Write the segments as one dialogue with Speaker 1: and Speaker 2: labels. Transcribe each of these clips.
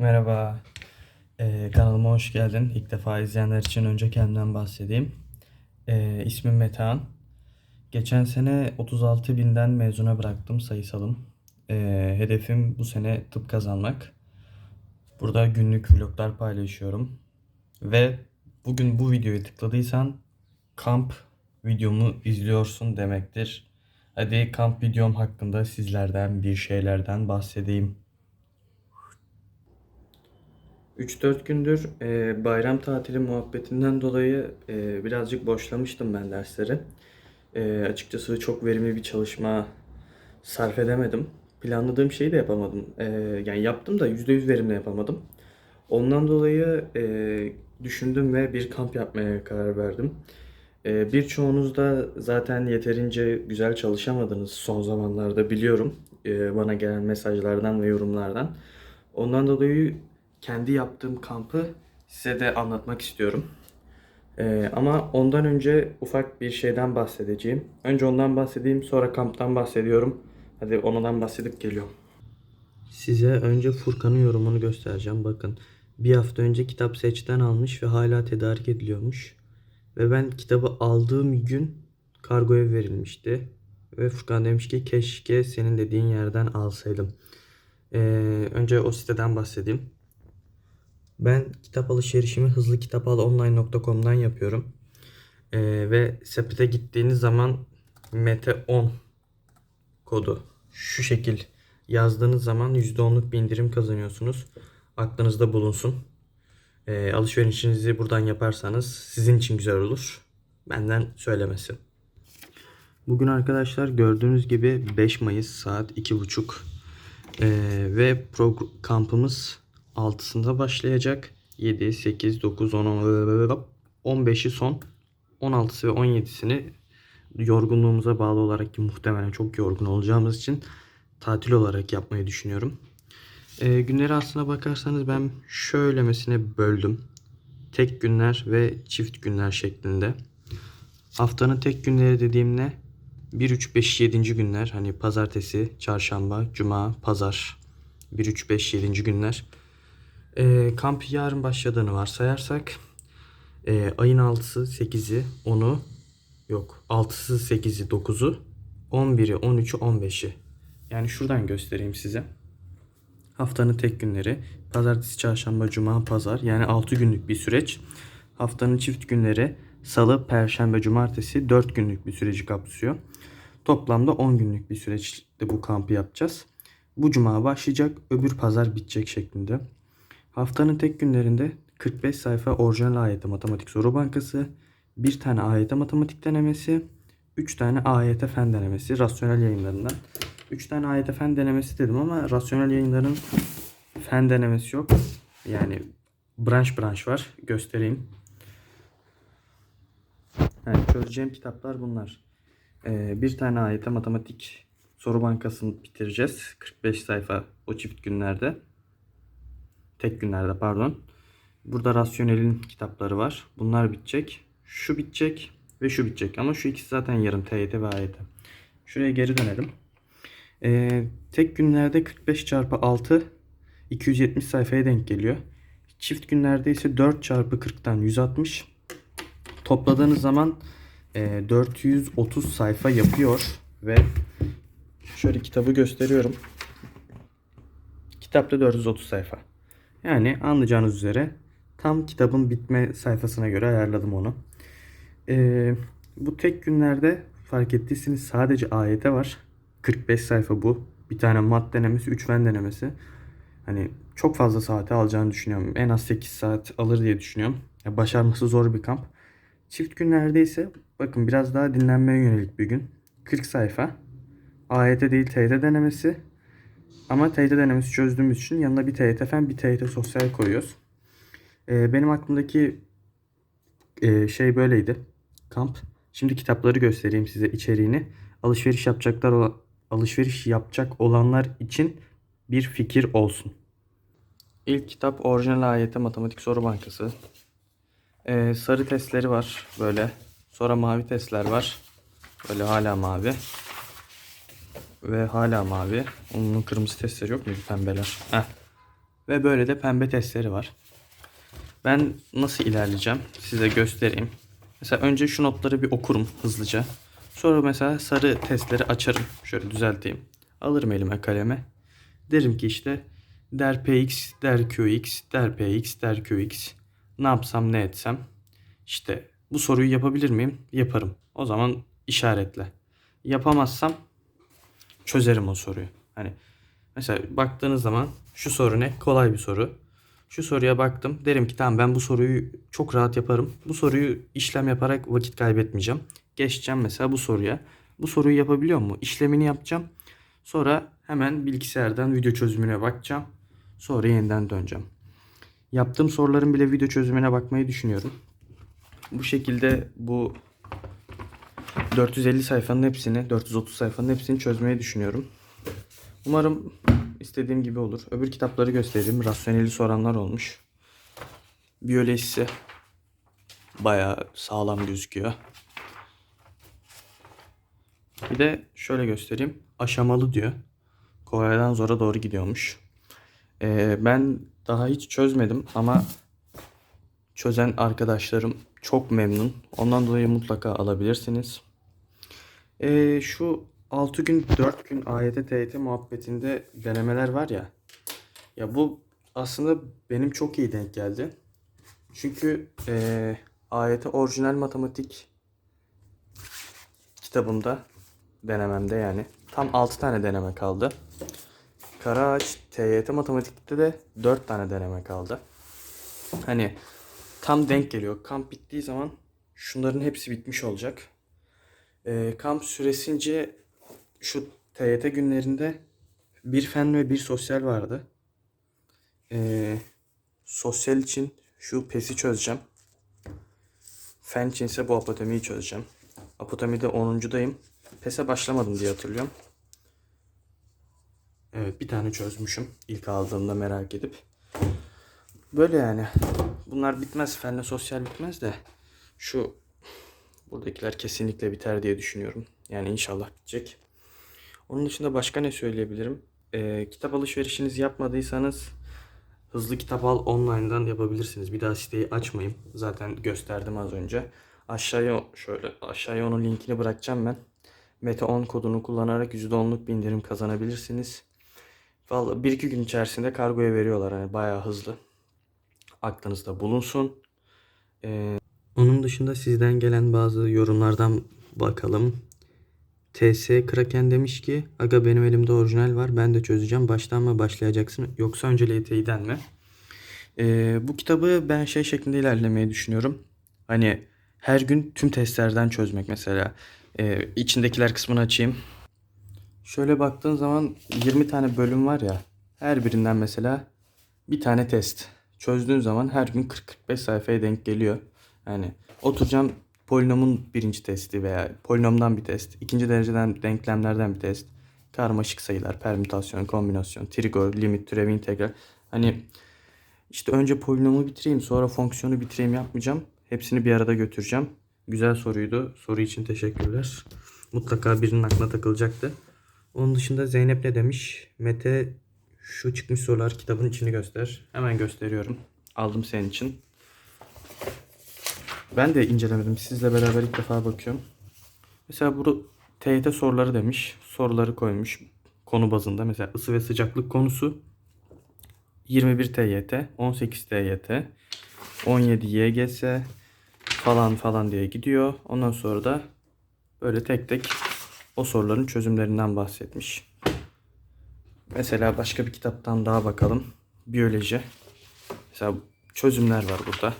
Speaker 1: Merhaba. Ee, kanalıma hoş geldin. İlk defa izleyenler için önce kendimden bahsedeyim. Ee, ismim Metehan. Geçen sene 36 binden mezuna bıraktım sayısalım. Ee, hedefim bu sene tıp kazanmak. Burada günlük vloglar paylaşıyorum. Ve bugün bu videoyu tıkladıysan kamp videomu izliyorsun demektir. Hadi kamp videom hakkında sizlerden bir şeylerden bahsedeyim. 3-4 gündür e, bayram tatili muhabbetinden dolayı e, birazcık boşlamıştım ben dersleri. E, açıkçası çok verimli bir çalışma sarf edemedim. Planladığım şeyi de yapamadım. E, yani yaptım da %100 verimli yapamadım. Ondan dolayı e, düşündüm ve bir kamp yapmaya karar verdim. E, birçoğunuz da zaten yeterince güzel çalışamadınız son zamanlarda biliyorum. E, bana gelen mesajlardan ve yorumlardan. Ondan dolayı kendi yaptığım kampı size de anlatmak istiyorum. Ee, ama ondan önce ufak bir şeyden bahsedeceğim. Önce ondan bahsedeyim, sonra kamptan bahsediyorum. Hadi ondan bahsedip geliyorum. Size önce Furkan'ın yorumunu göstereceğim. Bakın bir hafta önce kitap seçten almış ve hala tedarik ediliyormuş. Ve ben kitabı aldığım gün kargoya verilmişti. Ve Furkan demiş ki keşke senin dediğin yerden alsaydım. Ee, önce o siteden bahsedeyim. Ben kitap alışverişimi hızlı kitapalonline.com'dan yapıyorum. Ee, ve sepete gittiğiniz zaman Mete10 kodu şu şekil yazdığınız zaman %10'luk bir indirim kazanıyorsunuz. Aklınızda bulunsun. Ee, alışverişinizi buradan yaparsanız sizin için güzel olur. Benden söylemesi. Bugün arkadaşlar gördüğünüz gibi 5 Mayıs saat 2.30 ee, ve progr- kampımız 6'sında başlayacak. 7, 8, 9, 10, 15'i son. 16'sı ve 17'sini yorgunluğumuza bağlı olarak ki muhtemelen çok yorgun olacağımız için tatil olarak yapmayı düşünüyorum. Ee, günleri aslına bakarsanız ben şöylemesine böldüm. Tek günler ve çift günler şeklinde. Haftanın tek günleri dediğim ne? 1, 3, 5, 7. günler. Hani pazartesi, çarşamba, cuma, pazar. 1, 3, 5, 7. günler. E, kamp yarın başladığını varsayarsak e, ayın 6'sı, 8'i, 10'u yok 6'sı, 8'i, 9'u 11'i, 13'ü, 15'i. Yani şuradan göstereyim size. Haftanın tek günleri pazartesi, çarşamba, cuma, pazar yani 6 günlük bir süreç. Haftanın çift günleri salı, perşembe, cumartesi 4 günlük bir süreci kapsıyor. Toplamda 10 günlük bir süreçte bu kampı yapacağız. Bu cuma başlayacak, öbür pazar bitecek şeklinde. Haftanın tek günlerinde 45 sayfa orijinal AYT matematik soru bankası, bir tane AYT matematik denemesi, 3 tane AYT fen denemesi rasyonel yayınlarından. 3 tane AYT fen denemesi dedim ama rasyonel yayınların fen denemesi yok. Yani branş branş var. Göstereyim. Yani çözeceğim kitaplar bunlar. Ee, bir tane AYT matematik soru bankasını bitireceğiz. 45 sayfa o çift günlerde. Tek günlerde pardon. Burada rasyonelin kitapları var. Bunlar bitecek. Şu bitecek ve şu bitecek. Ama şu ikisi zaten yarın TYT ve AYT. Şuraya geri dönelim. Ee, tek günlerde 45 çarpı 6 270 sayfaya denk geliyor. Çift günlerde ise 4 çarpı 40'tan 160. Topladığınız zaman e, 430 sayfa yapıyor ve şöyle kitabı gösteriyorum. Kitapta 430 sayfa. Yani anlayacağınız üzere tam kitabın bitme sayfasına göre ayarladım onu. Ee, bu tek günlerde fark ettiyseniz sadece AYT var. 45 sayfa bu. Bir tane mat denemesi, 3 fen denemesi. Hani çok fazla saate alacağını düşünüyorum. En az 8 saat alır diye düşünüyorum. Ya başarması zor bir kamp. Çift günlerde ise bakın biraz daha dinlenmeye yönelik bir gün. 40 sayfa. AYT değil TYT denemesi. Ama TYT denemesi çözdüğümüz için yanına bir TYT fen bir TYT sosyal koyuyoruz. Ee, benim aklımdaki e, şey böyleydi. Kamp. Şimdi kitapları göstereyim size içeriğini. Alışveriş yapacaklar alışveriş yapacak olanlar için bir fikir olsun. İlk kitap orijinal AYT matematik soru bankası. Ee, sarı testleri var böyle. Sonra mavi testler var. Böyle hala mavi. Ve hala mavi. Onun kırmızı testleri yok muydu pembeler? Heh. Ve böyle de pembe testleri var. Ben nasıl ilerleyeceğim size göstereyim. Mesela önce şu notları bir okurum hızlıca. Sonra mesela sarı testleri açarım. Şöyle düzelteyim. Alırım elime kaleme. Derim ki işte der px, der qx, der px, der qx. Ne yapsam ne etsem. İşte bu soruyu yapabilir miyim? Yaparım. O zaman işaretle. Yapamazsam çözerim o soruyu. Hani mesela baktığınız zaman şu soru ne? Kolay bir soru. Şu soruya baktım. Derim ki tamam ben bu soruyu çok rahat yaparım. Bu soruyu işlem yaparak vakit kaybetmeyeceğim. Geçeceğim mesela bu soruya. Bu soruyu yapabiliyor mu? İşlemini yapacağım. Sonra hemen bilgisayardan video çözümüne bakacağım. Sonra yeniden döneceğim. Yaptığım soruların bile video çözümüne bakmayı düşünüyorum. Bu şekilde bu 450 sayfanın hepsini, 430 sayfanın hepsini çözmeyi düşünüyorum. Umarım istediğim gibi olur. Öbür kitapları göstereyim. Rasyoneli soranlar olmuş. Biyolojisi bayağı sağlam gözüküyor. Bir de şöyle göstereyim. Aşamalı diyor. Kolaydan zora doğru gidiyormuş. Ee, ben daha hiç çözmedim ama çözen arkadaşlarım çok memnun. Ondan dolayı mutlaka alabilirsiniz. Ee, şu 6 gün 4 gün AYT TYT muhabbetinde denemeler var ya. Ya bu aslında benim çok iyi denk geldi. Çünkü eee AYT orijinal matematik kitabımda denememde yani tam 6 tane deneme kaldı. Karaağaç TYT matematikte de 4 tane deneme kaldı. Hani tam denk geliyor. Kamp bittiği zaman şunların hepsi bitmiş olacak. Ee, kamp süresince şu TYT günlerinde bir fen ve bir sosyal vardı. Ee, sosyal için şu PES'i çözeceğim. Fen için ise bu apotemiyi çözeceğim. Apotemide 10'uncudayım. PES'e başlamadım diye hatırlıyorum. Evet bir tane çözmüşüm. İlk aldığımda merak edip. Böyle yani. Bunlar bitmez. Fenle sosyal bitmez de. Şu buradakiler kesinlikle biter diye düşünüyorum. Yani inşallah bitecek. Onun dışında başka ne söyleyebilirim? Ee, kitap alışverişinizi yapmadıysanız hızlı kitap al online'dan yapabilirsiniz. Bir daha siteyi açmayayım. Zaten gösterdim az önce. Aşağıya şöyle aşağıya onun linkini bırakacağım ben. Mete 10 kodunu kullanarak %10'luk bir indirim kazanabilirsiniz. Vallahi 1-2 gün içerisinde kargoya veriyorlar hani bayağı hızlı. Aklınızda bulunsun. Ee, onun dışında sizden gelen bazı yorumlardan bakalım. TS Kraken demiş ki aga benim elimde orijinal var ben de çözeceğim baştan mı başlayacaksın yoksa önce LTI'den mi? Ee, bu kitabı ben şey şeklinde ilerlemeyi düşünüyorum. Hani her gün tüm testlerden çözmek mesela. Ee, içindekiler kısmını açayım. Şöyle baktığın zaman 20 tane bölüm var ya. Her birinden mesela bir tane test. Çözdüğün zaman her gün 40-45 sayfaya denk geliyor. Yani oturacağım polinomun birinci testi veya polinomdan bir test, ikinci dereceden denklemlerden bir test, karmaşık sayılar, permütasyon, kombinasyon, trigor, limit, türev, integral. Hani işte önce polinomu bitireyim sonra fonksiyonu bitireyim yapmayacağım. Hepsini bir arada götüreceğim. Güzel soruydu. Soru için teşekkürler. Mutlaka birinin aklına takılacaktı. Onun dışında Zeynep ne demiş? Mete şu çıkmış sorular kitabın içini göster. Hemen gösteriyorum. Aldım senin için. Ben de incelemedim. Sizle beraber ilk defa bakıyorum. Mesela bu TYT soruları demiş. Soruları koymuş konu bazında. Mesela ısı ve sıcaklık konusu 21 TYT, 18 TYT, 17 YGS falan falan diye gidiyor. Ondan sonra da böyle tek tek o soruların çözümlerinden bahsetmiş. Mesela başka bir kitaptan daha bakalım. Biyoloji. Mesela çözümler var burada.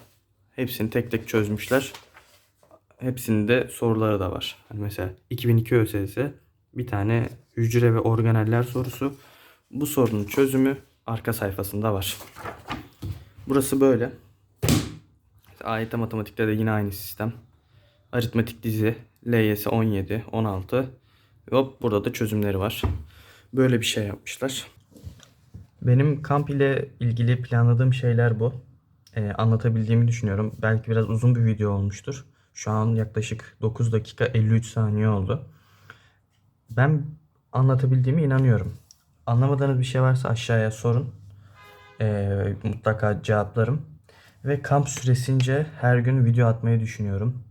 Speaker 1: Hepsini tek tek çözmüşler. Hepsinde soruları da var. Hani mesela 2002 ÖSS bir tane hücre ve organeller sorusu. Bu sorunun çözümü arka sayfasında var. Burası böyle. AYT matematikte de yine aynı sistem. Aritmetik dizi LYS 17, 16. Hop burada da çözümleri var. Böyle bir şey yapmışlar. Benim kamp ile ilgili planladığım şeyler bu. Ee, anlatabildiğimi düşünüyorum. Belki biraz uzun bir video olmuştur. Şu an yaklaşık 9 dakika 53 saniye oldu. Ben anlatabildiğime inanıyorum. Anlamadığınız bir şey varsa aşağıya sorun. Ee, mutlaka cevaplarım. Ve kamp süresince her gün video atmayı düşünüyorum.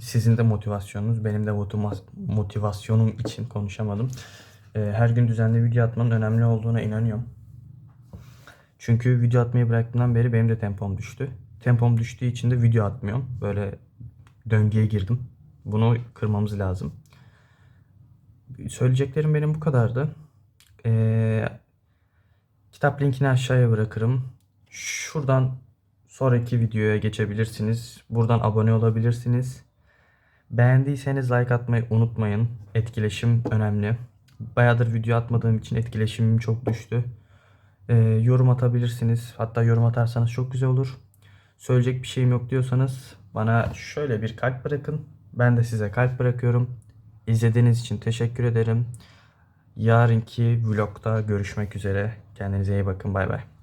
Speaker 1: Sizin de motivasyonunuz, benim de motiva- motivasyonum için konuşamadım. Ee, her gün düzenli video atmanın önemli olduğuna inanıyorum. Çünkü video atmayı bıraktığımdan beri benim de tempom düştü. Tempom düştüğü için de video atmıyorum. Böyle döngüye girdim. Bunu kırmamız lazım. Söyleyeceklerim benim bu kadardı. Ee, kitap linkini aşağıya bırakırım. Şuradan sonraki videoya geçebilirsiniz. Buradan abone olabilirsiniz. Beğendiyseniz like atmayı unutmayın. Etkileşim önemli. Bayağıdır video atmadığım için etkileşimim çok düştü. Ee, yorum atabilirsiniz. Hatta yorum atarsanız çok güzel olur. Söyleyecek bir şeyim yok diyorsanız bana şöyle bir kalp bırakın. Ben de size kalp bırakıyorum. İzlediğiniz için teşekkür ederim. Yarınki vlogda görüşmek üzere. Kendinize iyi bakın. Bay bay.